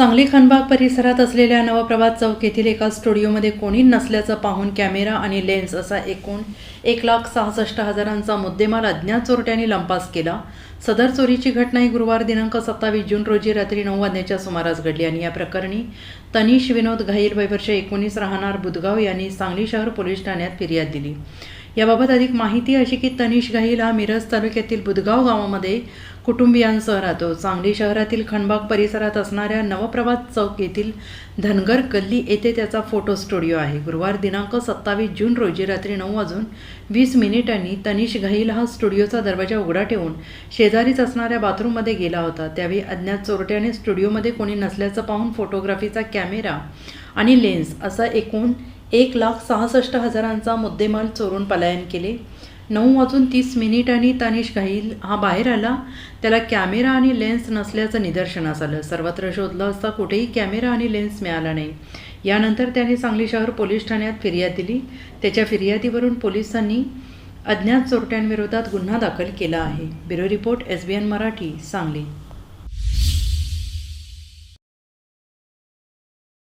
सांगली खानबाग परिसरात असलेल्या नवप्रभात चौक येथील एका स्टुडिओमध्ये कोणी नसल्याचं पाहून कॅमेरा आणि लेन्स असा एकूण एक लाख सहासष्ट हजारांचा मुद्देमाल अज्ञात चोरट्यांनी लंपास केला. सदर चोरीची घटना ही गुरुवार दिनांक सत्तावीस जून रोजी रात्री नऊ वाजण्याच्या सुमारास घडली आणि या प्रकरणी तनिष विनोद घाईल वैवर्ष एकोणीस राहणार बुधगाव यांनी सांगली शहर पोलीस ठाण्यात फिर्याद दिली. याबाबत अधिक माहिती अशी की तनिष घाईल हा मिरज तालुक्यातील बुधगाव गावामध्ये कुटुंबियांसह राहतो. सांगली शहरातील खणबाग परिसरात असणाऱ्या नवप्रभात चौक येथील धनगर गल्ली येथे त्याचा फोटो स्टुडिओ आहे. गुरुवार दिनांक सत्तावीस जून रोजी रात्री नऊ वाजून वीस मिनिटांनी तनिष घाईल हा स्टुडिओचा दरवाजा उघडा ठेवून शेजारीच असणाऱ्या बाथरूममध्ये गेला होता. त्यावेळी अज्ञात चोरट्याने स्टुडिओमध्ये कोणी नसल्याचं पाहून फोटोग्राफीचा कॅमेरा आणि लेन्स असा एकूण एक लाख सहासष्ट हजारांचा मुद्देमाल चोरून पलायन केले. नऊ वाजून तीस मिनिटांनी तानिश घाईल हा बाहेर आला. त्याला कॅमेरा आणि लेन्स नसल्याचं निदर्शनास आलं. सर्वत्र शोधलं असता कुठेही कॅमेरा आणि लेन्स मिळाला नाही. यानंतर त्याने सांगली शहर पोलीस ठाण्यात फिर्याद दिली. त्याच्या फिर्यादीवरून पोलिसांनी अज्ञात चोरट्यांविरोधात गुन्हा दाखल केला आहे. Bureau report S B N Marathi Sangli.